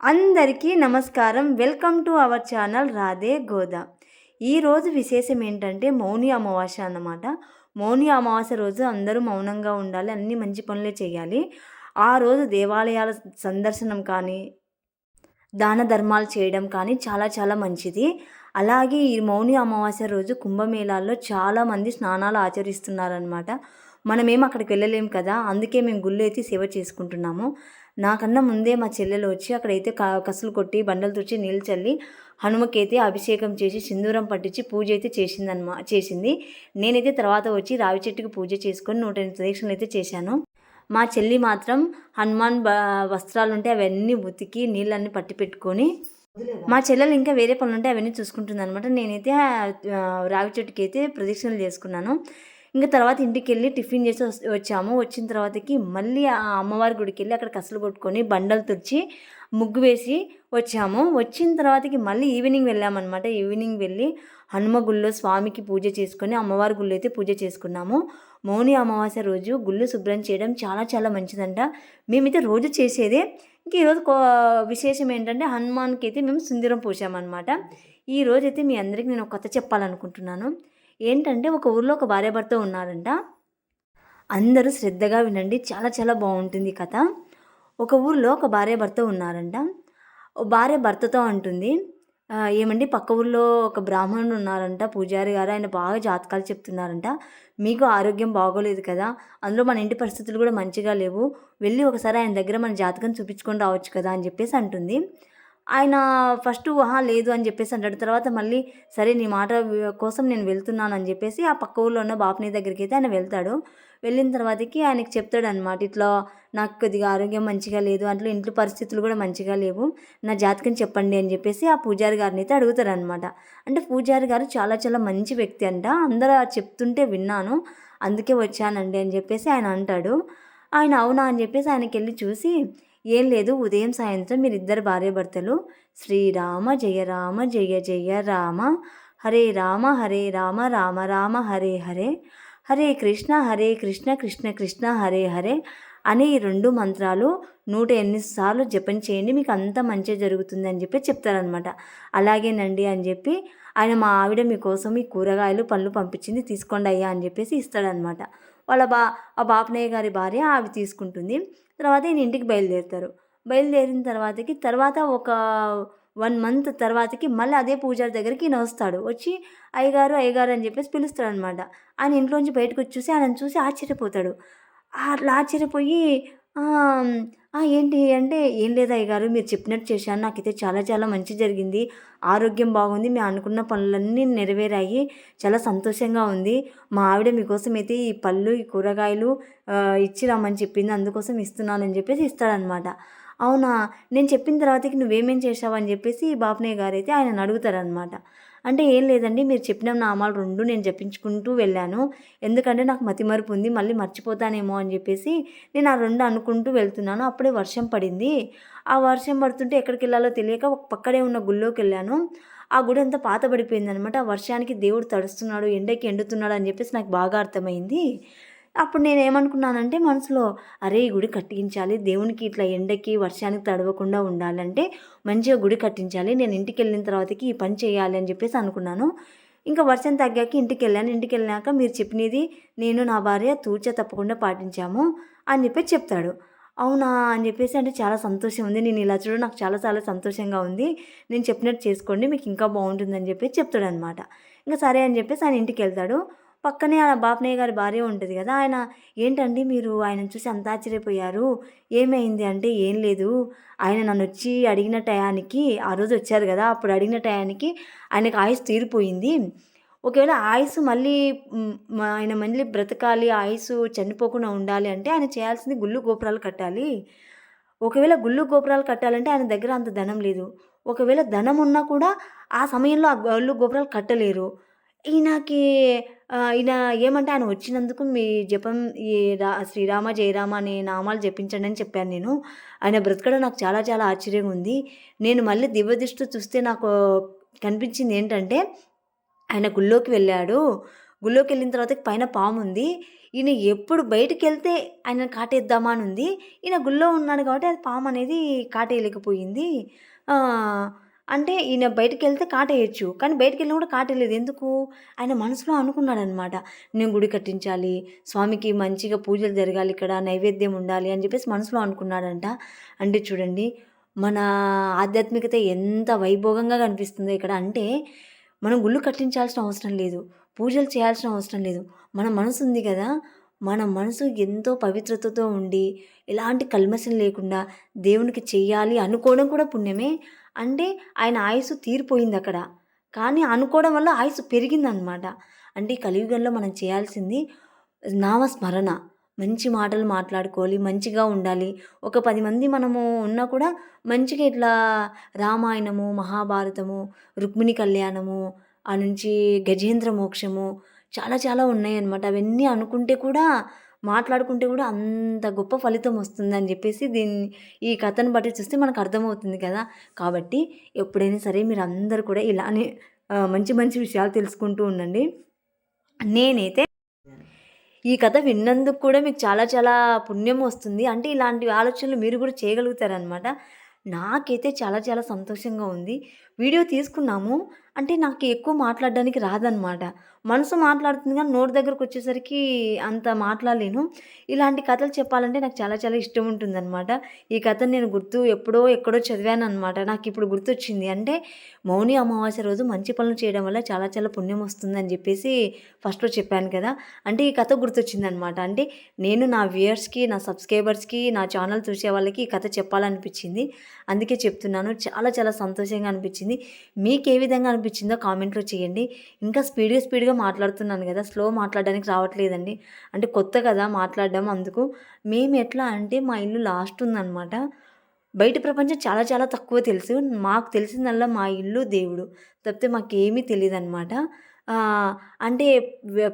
అందరికీ నమస్కారం. Welcome to our channel Radhe Goda. ఈరోజు విశేషం ఏంటంటే మౌని అమావాస్య అన్నమాట. మౌని అమావాస్య రోజు అందరూ మౌనంగా ఉండాలి అన్ని మంచి పనులే చేయాలి. ఆ రోజు దేవాలయాల సందర్శనం కానీ దాన ధర్మాలు చేయడం కానీ చాలా చాలా మంచిది. అలాగే ఈ మౌని అమావాస్య రోజు కుంభమేళాల్లో చాలామంది స్నానాలు ఆచరిస్తున్నారనమాట మనమేం అక్కడికి వెళ్ళలేము కదా అందుకే మేము గుళ్ళు అయితే సేవ చేసుకుంటున్నాము. నాకన్నా ముందే మా చెల్లెలు వచ్చి అక్కడైతే కసులు కొట్టి బండలు తుడిచి నీళ్ళు చల్లి హనుమకైతే అభిషేకం చేసి సింధూరం పట్టించి పూజ అయితే చేసిందన్నమా చేసింది. నేనైతే తర్వాత వచ్చి రావి చెట్టుకి పూజ చేసుకొని నూట ఎనిమిది ప్రదక్షిణలు అయితే చేశాను. మా చెల్లి మాత్రం హనుమాన్ వస్త్రాలు ఉంటే అవన్నీ ఉతికి నీళ్ళన్నీ పట్టి పెట్టుకొని మా చెల్లెలు ఇంకా వేరే పనులు ఉంటే అవన్నీ చూసుకుంటుంది అనమాట నేనైతే రావి చెట్టుకి అయితే ప్రదక్షిణలు చేసుకున్నాను. ఇంకా తర్వాత ఇంటికి వెళ్ళి టిఫిన్ చేసి వచ్చాము. వచ్చిన తర్వాతకి మళ్ళీ ఆ అమ్మవారి గుడికి వెళ్ళి అక్కడ కసలు కొట్టుకొని బండలు తుడిచి ముగ్గు వేసి వచ్చాము. వచ్చిన తర్వాతకి మళ్ళీ ఈవినింగ్ వెళ్ళామన్నమాట. ఈవినింగ్ వెళ్ళి హనుమ గుళ్ళో స్వామికి పూజ చేసుకొని అమ్మవారి గుళ్ళు అయితే పూజ చేసుకున్నాము. మౌని అమావాస్య రోజు గుళ్ళు శుభ్రం చేయడం చాలా చాలా మంచిదంట. మేమైతే రోజు చేసేదే. ఇంక ఈరోజు విశేషం ఏంటంటే హనుమాన్కి అయితే మేము సుందరం పూసామన్నమాట ఈ రోజైతే మీ అందరికీ నేను ఒక చెప్పాలనుకుంటున్నాను. ఏంటంటే ఒక ఊర్లో ఒక భార్యాభర్త ఉన్నారంట. అందరూ శ్రద్ధగా వినండి. చాలా చాలా బాగుంటుంది కథ. ఒక ఊర్లో ఒక భార్యాభర్త ఉన్నారంట. భార్య భర్తతో అంటుంది ఏమండి పక్క ఊర్లో ఒక బ్రాహ్మణుడు ఉన్నారంట. పూజారి గారు ఆయన బాగా జాతకాలు చెప్తున్నారంట. మీకు ఆరోగ్యం బాగోలేదు కదా. అందులో మన ఇంటి పరిస్థితులు కూడా మంచిగా లేవు. వెళ్ళి ఒకసారి ఆయన దగ్గర మన జాతకం చూపించుకొని రావచ్చు కదా అని చెప్పేసి అంటుంది. ఆయన ఫస్ట్ ఆహా లేదు అని చెప్పేసి అంటాడు. తర్వాత మళ్ళీ సరే నీ మాట కోసం నేను వెళ్తున్నాను అని చెప్పేసి ఆ పక్క ఊళ్ళో ఉన్న బాపని దగ్గరికి అయితే ఆయన వెళ్తాడు. వెళ్ళిన తర్వాతకి ఆయనకి చెప్తాడు అనమాట ఇట్లా నాకు కొద్దిగా ఆరోగ్యం మంచిగా లేదు అట్లా ఇంట్లో పరిస్థితులు కూడా మంచిగా లేవు నా జాతకం చెప్పండి అని చెప్పేసి ఆ పూజారి గారిని అయితే అడుగుతారనమాట అంటే పూజారి గారు చాలా చాలా మంచి వ్యక్తి అంట. అందరూ చెప్తుంటే విన్నాను అందుకే వచ్చానండి అని చెప్పేసి ఆయన అంటాడు. ఆయన అవునా అని చెప్పేసి ఆయనకి వెళ్ళి చూసి ఏం లేదు ఉదయం సాయంత్రం మీరిద్దరు భార్యాభర్తలు. శ్రీరామ జయ రామ జయ జయ రామ. హరే రామ హరే రామ రామ రామ హరే హరే. హరే కృష్ణ హరే కృష్ణ కృష్ణ కృష్ణ హరే హరే అనే ఈ రెండు మంత్రాలు నూట ఎన్నిసార్లు జపం చేయండి మీకు అంత మంచిగా జరుగుతుంది అని చెప్పి చెప్తారనమాట అలాగేనండి అని చెప్పి ఆయన మా ఆవిడ మీకోసం ఈ కూరగాయలు పళ్ళు పంపించింది తీసుకోండి అయ్యా అని చెప్పేసి ఇస్తాడనమాట వాళ్ళ బా ఆ బాపనయ్య గారి భార్య అవి తీసుకుంటుంది. తర్వాత ఈయన ఇంటికి బయలుదేరుతారు. బయలుదేరిన తర్వాతకి తర్వాత ఒక వన్ మంత్ తర్వాతకి మళ్ళీ అదే పూజారి దగ్గరికి ఈయన వస్తాడు. వచ్చి అయ్యగారు అయ్యగారు అని చెప్పేసి పిలుస్తాడు అనమాట ఆయన ఇంట్లోంచి బయటకు వచ్చి చూసి ఆయన చూసి ఆశ్చర్యపోతాడు. అట్లా ఆశ్చర్యపోయి ఏంటి? అంటే ఏం లేదా అయ్యగారు మీరు చెప్పినట్టు చేశాను నాకైతే చాలా చాలా మంచి జరిగింది. ఆరోగ్యం బాగుంది. మేము అనుకున్న పనులన్నీ నెరవేరాయి. చాలా సంతోషంగా ఉంది. మా ఆవిడ మీకోసం అయితే ఈ పళ్ళు ఈ కూరగాయలు ఇచ్చి రమ్మని చెప్పింది. అందుకోసం ఇస్తున్నానని చెప్పేసి ఇస్తాడనమాట అవునా? నేను చెప్పిన తర్వాతకి నువ్వేమేం చేసావు అని చెప్పేసి బాపనయ్య గారు అయితే ఆయన అడుగుతారనమాట అంటే ఏం లేదండి. మీరు చెప్పిన నామాలు రెండు నేను జపించుకుంటూ వెళ్ళాను. ఎందుకంటే నాకు మతిమరుపు ఉంది మళ్ళీ మర్చిపోతానేమో అని చెప్పేసి నేను ఆ రెండు అనుకుంటూ వెళ్తున్నాను. అప్పుడే వర్షం పడింది. ఆ వర్షం పడుతుంటే ఎక్కడికి వెళ్ళాలో తెలియక ఒక పక్కడే ఉన్న గుళ్ళోకి వెళ్ళాను. ఆ గుడి అంతా పాత పడిపోయింది అనమాట ఆ వర్షానికి దేవుడు తడుస్తున్నాడు ఎండకి ఎండుతున్నాడు అని చెప్పేసి నాకు బాగా అర్థమైంది. అప్పుడు నేను ఏమనుకున్నానంటే మనసులో అరే ఈ గుడి కట్టించాలి. దేవునికి ఇట్లా ఎండకి వర్షానికి తడవకుండా ఉండాలంటే మంచిగా గుడి కట్టించాలి. నేను ఇంటికి వెళ్ళిన తర్వాతకి ఈ పని చేయాలి అని చెప్పేసి అనుకున్నాను. ఇంకా వర్షం తగ్గాక ఇంటికి వెళ్ళాను ఇంటికి వెళ్ళాక మీరు చెప్పినది నేను నా భార్య తూర్చ తప్పకుండా పాటించాము అని చెప్పేసి చెప్తాడు. అవునా అని చెప్పేసి అంటే చాలా సంతోషం ఉంది. నేను ఇలా చూడ నాకు చాలా చాలా సంతోషంగా ఉంది. నేను చెప్పినట్టు చేసుకోండి మీకు ఇంకా బాగుంటుందని చెప్పేసి చెప్తాడు అనమాట ఇంకా సరే అని చెప్పేసి ఆయన ఇంటికి వెళ్తాడు. పక్కనే ఆ బాపనయ్య గారి భార్య ఉంటుంది కదా ఆయన ఏంటండి మీరు ఆయన చూసి అంత ఆశ్చర్యపోయారు? ఏమైంది అంటే ఏం లేదు. ఆయన నన్ను వచ్చి అడిగిన టయానికి ఆ రోజు వచ్చారు కదా అప్పుడు అడిగిన టయానికి ఆయనకు ఆయుస్ తీరిపోయింది. ఒకవేళ ఆయుస్ మళ్ళీ ఆయన మళ్ళీ బ్రతకాలి ఆయుస్ చనిపోకుండా ఉండాలి అంటే ఆయన చేయాల్సింది గుళ్ళు గోపురాలు కట్టాలి. ఒకవేళ గుళ్ళు గోపురాలు కట్టాలంటే ఆయన దగ్గర అంత ధనం లేదు. ఒకవేళ ధనం ఉన్నా కూడా ఆ సమయంలో ఆ గుళ్ళు గోపురాలు కట్టలేరు. ఈయనకి ఈయన ఏమంటే ఆయన వచ్చినందుకు మీ జపం ఈ రా శ్రీరామ జయరామ అనే నామాలు జపించండి అని చెప్పాను నేను. ఆయన బ్రతకడం నాకు చాలా చాలా ఆశ్చర్యంగా ఉంది. నేను మళ్ళీ దివ్యదృష్టి చూస్తే నాకు కనిపించింది ఏంటంటే ఆయన గుళ్ళోకి వెళ్ళాడు. గుళ్ళోకి వెళ్ళిన తర్వాత పైన పాము ఉంది. ఈయన ఎప్పుడు బయటికెళ్తే ఆయన కాటేద్దామా అని ఉంది. ఈయన గుళ్ళో ఉన్నాడు కాబట్టి అది పాము అనేది కాటేయలేకపోయింది. అంటే ఈయన బయటకు వెళ్తే కాటేయచ్చు. కానీ బయటికెళ్ళినా కూడా కాటేయలేదు. ఎందుకు? ఆయన మనసులో అనుకున్నాడనమాట. నేను గుడి కట్టించాలి. స్వామికి మంచిగా పూజలు జరగాలి. ఇక్కడ నైవేద్యం ఉండాలి అని చెప్పేసి మనసులో అనుకున్నాడంట. అంటే చూడండి మన ఆధ్యాత్మికత ఎంత వైభోగంగా కనిపిస్తుందో ఇక్కడ. అంటే మనం గుళ్ళు కట్టించాల్సిన అవసరం లేదు. పూజలు చేయాల్సిన అవసరం లేదు. మన మనసు ఉంది కదా. మన మనసు ఎంతో పవిత్రతతో ఉండి ఎలాంటి కల్మషం లేకుండా దేవునికి చెయ్యాలి అనుకోవడం కూడా పుణ్యమే. అంటే ఆయన ఆయుసు తీరిపోయింది అక్కడ కానీ అనుకోవడం వల్ల ఆయుసు పెరిగిందనమాట అంటే కలియుగంలో మనం చేయాల్సింది నామస్మరణ. మంచి మాటలు మాట్లాడుకోవాలి మంచిగా ఉండాలి. ఒక పది మంది మనము ఉన్నా కూడా మంచిగా ఇట్లా రామాయణము మహాభారతము రుక్మిణి కళ్యాణము ఆ నుంచి గజేంద్ర మోక్షము చాలా చాలా ఉన్నాయి అనమాట అవన్నీ అనుకుంటే కూడా మాట్లాడుకుంటే కూడా అంత గొప్ప ఫలితం వస్తుందని చెప్పేసి దీన్ని ఈ కథను బట్టి చూస్తే మనకు అర్థమవుతుంది కదా. కాబట్టి ఎప్పుడైనా సరే మీరు అందరు కూడా ఇలానే మంచి మంచి విషయాలు తెలుసుకుంటూ ఉండండి. నేనైతే ఈ కథ విన్నందుకు కూడా మీకు చాలా చాలా పుణ్యం వస్తుంది. అంటే ఇలాంటి ఆలోచనలు మీరు కూడా చేయగలుగుతారనమాట నాకైతే చాలా చాలా సంతోషంగా ఉంది. వీడియో తీసుకున్నాము. అంటే నాకు ఎక్కువ మాట్లాడడానికి రాదనమాట మనసు మాట్లాడుతుంది కానీ నోటి దగ్గరకు వచ్చేసరికి అంత మాట్లాడలేను. ఇలాంటి కథలు చెప్పాలంటే నాకు చాలా చాలా ఇష్టం ఉంటుందన్నమాట. ఈ కథ నేను గుర్తు ఎప్పుడో ఎక్కడో చదివాను అనమాట నాకు ఇప్పుడు గుర్తొచ్చింది. అంటే మౌని అమావాస్య రోజు మంచి పనులు చేయడం వల్ల చాలా చాలా పుణ్యం వస్తుందని చెప్పేసి ఫస్ట్లో చెప్పాను కదా. అంటే ఈ కథ గుర్తొచ్చింది అనమాట అంటే నేను నా వ్యూయర్స్కి నా సబ్స్క్రైబర్స్కి నా ఛానల్ చూసే వాళ్ళకి ఈ కథ చెప్పాలనిపించింది. అందుకే చెప్తున్నాను. చాలా చాలా సంతోషంగా అనిపించింది. మీకు ఏ విధంగా అనిపించిందో కామెంట్లో చేయండి. ఇంకా స్పీడ్గా స్పీడ్గా మాట్లాడుతున్నాను కదా స్లో మాట్లాడడానికి రావట్లేదండి. అంటే కొత్త కదా మాట్లాడడం అందుకు. మేము ఎట్లా అంటే మా ఇల్లు లాస్ట్ ఉందన్నమాట. బయట ప్రపంచం చాలా చాలా తక్కువ తెలుసు. మాకు తెలిసిందల్లా మా ఇల్లు దేవుడు. తప్పితే మాకేమీ తెలియదు అనమాట అంటే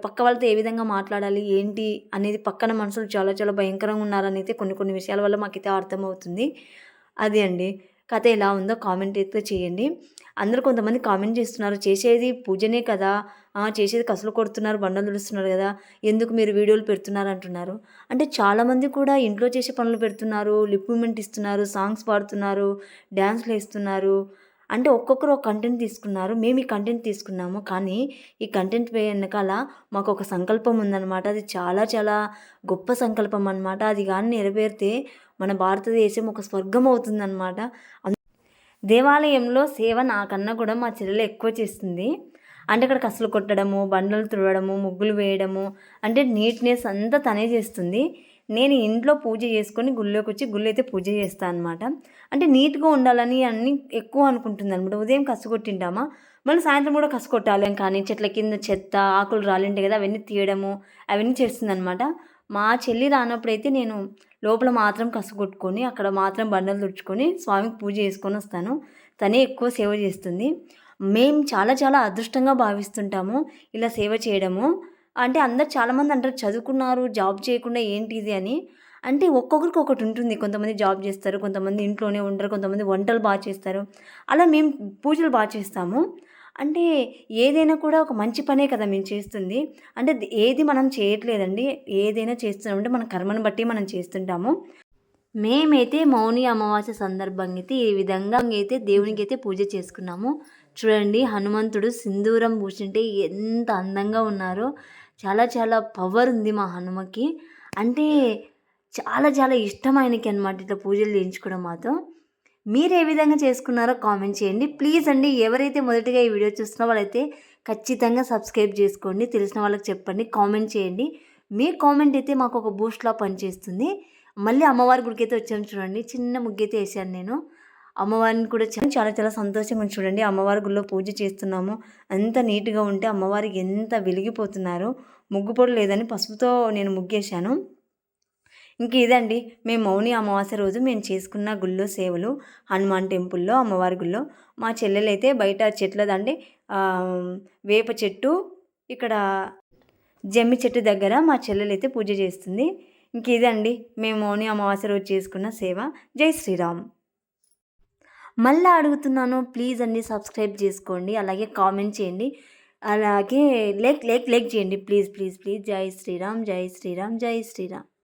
పక్క వాళ్ళతో ఏ విధంగా మాట్లాడాలి ఏంటి అనేది పక్కన మనుషులు చాలా చాలా భయంకరంగా ఉన్నారని అయితే కొన్ని కొన్ని విషయాల వల్ల మాకైతే అర్థమవుతుంది. అది అండి. కథ ఎలా ఉందో కామెంట్ అయితే చేయండి. అందరూ కొంతమంది కామెంట్ చేస్తున్నారు. చేసేది పూజనే కదా. చేసేది కసలు కొడుతున్నారు బండలు తుడుస్తున్నారు కదా ఎందుకు మీరు వీడియోలు పెడుతున్నారు అంటున్నారు. అంటే చాలామంది కూడా ఇంట్లో చేసే పనులు పెడుతున్నారు లిప్ మూమెంట్ ఇస్తున్నారు సాంగ్స్ పాడుతున్నారు డ్యాన్స్లు వేస్తున్నారు. అంటే ఒక్కొక్కరు ఒక కంటెంట్ తీసుకున్నారు మేము ఈ కంటెంట్ తీసుకున్నాము కానీ ఈ కంటెంట్ వెనకాల మాకు ఒక సంకల్పం ఉందన్నమాట. అది చాలా చాలా గొప్ప సంకల్పం అనమాట అది కానీ నెరవేరితే మన భారతదేశం ఒక స్వర్గం అవుతుందన్నమాట. దేవాలయంలో సేవ నాకన్నా కూడా మా చెల్లెలు ఎక్కువ చేస్తుంది. అంటే అక్కడ కసలు కొట్టడము బండలు తుడవడము ముగ్గులు వేయడము అంటే నీట్నెస్ అంతా తనే చేస్తుంది. నేను ఇంట్లో పూజ చేసుకొని గుళ్ళోకి వచ్చి గుళ్ళు అయితే పూజ చేస్తాను అనమాట అంటే నీట్గా ఉండాలని అన్ని ఎక్కువ అనుకుంటుంది అనమాట ఉదయం కసుకొట్టింటామా మళ్ళీ సాయంత్రం కూడా కసుకొట్టాలి కానీ చెట్ల కింద చెత్త ఆకులు రాలింటాయి కదా అవన్నీ తీయడము అవన్నీ చేస్తుంది అనమాట మా చెల్లి రానప్పుడైతే నేను లోపల మాత్రం కసుగొట్టుకొని అక్కడ మాత్రం బండలు తుడుచుకొని స్వామికి పూజ చేసుకొని వస్తాను. తనే ఎక్కువ సేవ చేస్తుంది. మేము చాలా చాలా అదృష్టంగా భావిస్తుంటాము ఇలా సేవ చేయడము. అంటే అందరు చాలామంది అంటారు చదువుకున్నారు జాబ్ చేయకుండా ఏంటి ఇది అని. అంటే ఒక్కొక్కరికి ఒకటి ఉంటుంది. కొంతమంది జాబ్ చేస్తారు కొంతమంది ఇంట్లోనే ఉంటారు కొంతమంది వంటలు బాగా చేస్తారు. అలా మేము పూజలు బాగా చేస్తాము. అంటే ఏదైనా కూడా ఒక మంచి పనే కదా మేము చేస్తుంది. అంటే ఏది మనం చేయట్లేదండి ఏదైనా చేస్తున్నామంటే మన కర్మను బట్టి మనం చేస్తుంటాము. మేమైతే మౌని అమావాస్య సందర్భంగా అయితే ఈ విధంగా అయితే దేవునికి అయితే పూజ చేసుకున్నాము. చూడండి హనుమంతుడు సింధూరం పూసింటే ఎంత అందంగా ఉన్నారో. చాలా చాలా పవర్ ఉంది మా హనుమకి. అంటే చాలా చాలా ఇష్టం ఆయనకి అనమాట ఇట్లా పూజలు చేయించుకోవడం మాతో మీరు ఏ విధంగా చేసుకున్నారో కామెంట్ చేయండి. ప్లీజ్ అండి ఎవరైతే మొదటిగా ఈ వీడియో చూస్తున్న వాళ్ళైతే ఖచ్చితంగా సబ్స్క్రైబ్ చేసుకోండి. తెలిసిన వాళ్ళకి చెప్పండి కామెంట్ చేయండి. మీ కామెంట్ అయితే మాకు ఒక బూస్ట్లా పనిచేస్తుంది. మళ్ళీ అమ్మవారి గుడికి అయితే వచ్చాము చూడండి చిన్న ముగ్గు అయితే వేసాను నేను. అమ్మవారిని కూడా చాలా చాలా సంతోషంగా చూడండి. అమ్మవారి గుడిలో పూజ చేస్తున్నాము. అంత నీట్గా ఉంటే అమ్మవారికి ఎంత వెలిగిపోతున్నారు. ముగ్గు పొడి లేదని పసుపుతో నేను ముగ్గేశాను. ఇంక ఇదండి. మేము మౌని అమావాస్య రోజు మేము చేసుకున్న గుళ్ళో సేవలు. హనుమాన్ టెంపుల్లో అమ్మవారి గుళ్ళో. మా చెల్లెలైతే బయట చెట్లదండి. వేప చెట్టు ఇక్కడ జమ్మి చెట్టు దగ్గర మా చెల్లెలైతే పూజ చేస్తుంది. ఇంక ఇదండి. మేము మౌని అమావాస్య రోజు చేసుకున్న సేవ. జై శ్రీరామ్. మళ్ళీ అడుగుతున్నాను ప్లీజ్ అండి సబ్స్క్రైబ్ చేసుకోండి అలాగే కామెంట్ చేయండి అలాగే లైక్ లైక్ లైక్ చేయండి ప్లీజ్ ప్లీజ్ ప్లీజ్ జై శ్రీరామ్ జై శ్రీరామ్ జై శ్రీరామ్.